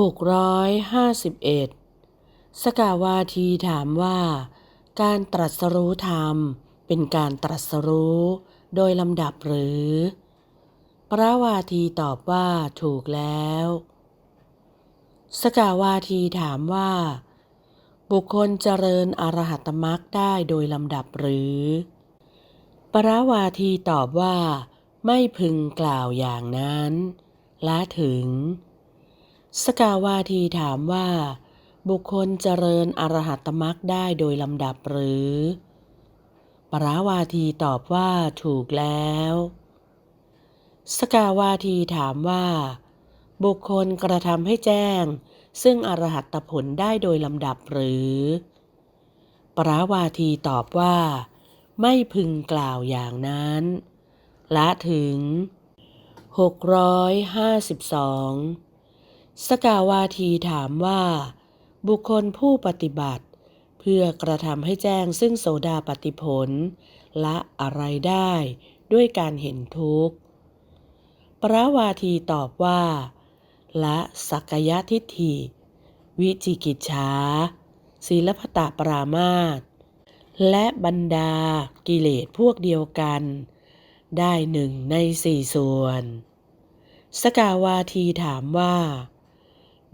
หกร้อยห้าสิบเอ็ดสกาวาทีถามว่า การตรัสรู้ธรรมเป็นการตรัสรู้โดยลำดับหรือ พระวาทีตอบว่าถูกแล้ว สกาวาทีถามว่า บุคคลเจริญอรหัตมรรคได้โดยลำดับหรือปราวาทีตอบว่า ไม่พึงกล่าวอย่างนั้นละถึง สกาวาทีถามว่า บุคคลเจริญอรหัตมรรคได้โดยลำดับหรือ ปราวาทีตอบว่าถูกแล้ว สกาวาทีถามว่า บุคคลกระทำให้แจ้ง ซึ่งอรหัตผลได้โดยลำดับหรือ ปราวาทีตอบว่า ไม่พึงกล่าวอย่างนั้น ละถึง 652 สกาวาทีถามว่า บุคคลผู้ปฏิบัติ เพื่อกระทำให้แจ้งซึ่งโสดาปฏิผลละอะไรได้ด้วยการเห็นทุกข์ปราวาทีตอบว่า ละสักยะทิฏฐิ วิจิกิจฉาศีลพตะปรามาตและบรรดากิเลสพวกเดียวกัน ได้หนึ่งในสี่ส่วน สกาวาทีถามว่า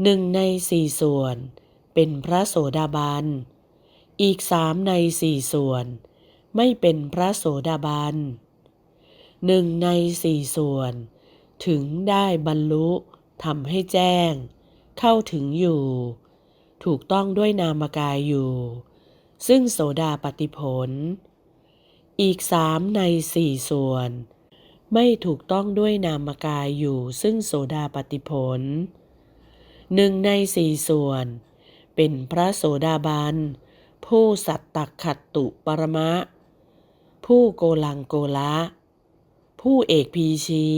หนึ่งในสี่ส่วน เป็นพระโสดาบัน อีกสามในสี่ส่วน ไม่เป็นพระโสดาบันหนึ่งในสี่ส่วน ถึงได้บรรลุทำให้แจ้ง เข้าถึงอยู่ ถูกต้องด้วยนามกายอยู่ ซึ่งโสดาปฏิผล อีกสามในสี่ส่วน ไม่ถูกต้องด้วยนามกายอยู่ ซึ่งโสดาปฏิผล หนึ่งในสี่ส่วน เป็นพระโสดาบัน ผู้สัตตขัตตุปรมะ ผู้โกลังโกละ ผู้เอกพีชี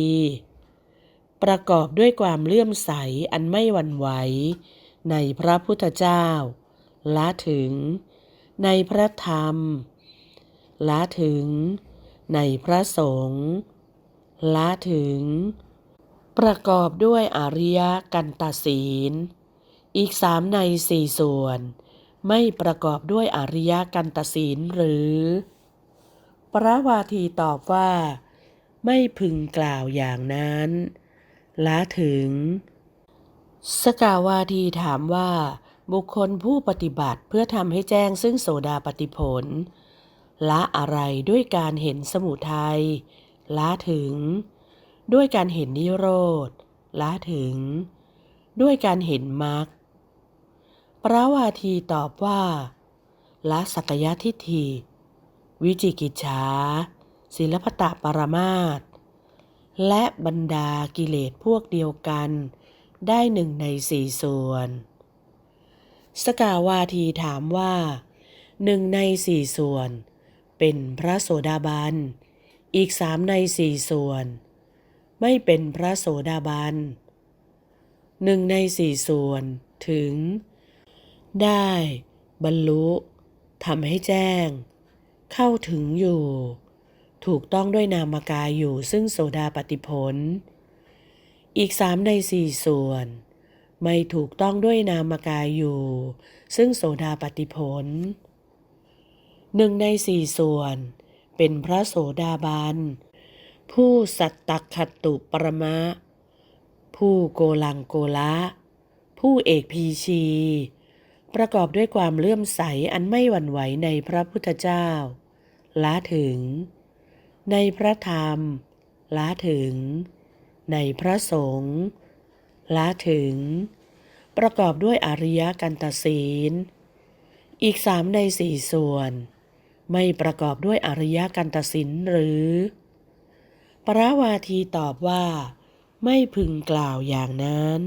ประกอบด้วยความเลื่อมใสอันไม่หวั่นไหว ในพระพุทธเจ้า ละถึง ในพระธรรม ละถึง ในพระสงฆ์ละถึง ประกอบด้วยอริยกันตศีล อีกสามในสี่ส่วน ไม่ประกอบด้วยอริยกันตศีลหรือปราวาทีตอบว่า ไม่พึงกล่าวอย่างนั้นละถึง สกาวาทีถามว่า บุคคลผู้ปฏิบัติเพื่อทำให้แจ้งซึ่งโสดาปฏิผลละอะไรด้วยการเห็นสมุทัยละถึง ด้วยการเห็นนิโรธละถึง ด้วยการเห็นมรรคปราวาทีตอบว่าละสักยะทิฏฐิวิจิกิจฉาศิลปตะปรมาตและบรรดากิเลสพวกเดียวกันได้หนึ่งในสี่ส่วน สกาวาทีถามว่าหนึ่งในสี่ส่วน เป็นพระโสดาบัน อีกสามในสี่ส่วน ไม่เป็นพระโสดาบันหนึ่งในสี่ส่วนถึง ได้ บรรลุทำให้แจ้ง เข้าถึงอยู่ ถูกต้องด้วยนามกายอยู่ซึ่งโสดาปฏิผล อีกสามในสี่ส่วน ไม่ถูกต้องด้วยนามกายอยู่ ซึ่งโสดาปฏิผลหนึ่งในสี่ส่วน เป็นพระโสดาบัน ผู้สัตตขัตตุปรมะ ผู้โกลังโกละผู้เอกพีชี ประกอบด้วยความเลื่อมใสอันไม่หวั่นไหวในพระพุทธเจ้าละถึง ในพระธรรมละถึง ในพระสงฆ์ละถึง ประกอบด้วยอริยกันตศีล อีกสามในสี่ส่วน ไม่ประกอบด้วยอริยกันตศีลหรือ ปราวาทีตอบว่า ไม่พึงกล่าวอย่างนั้น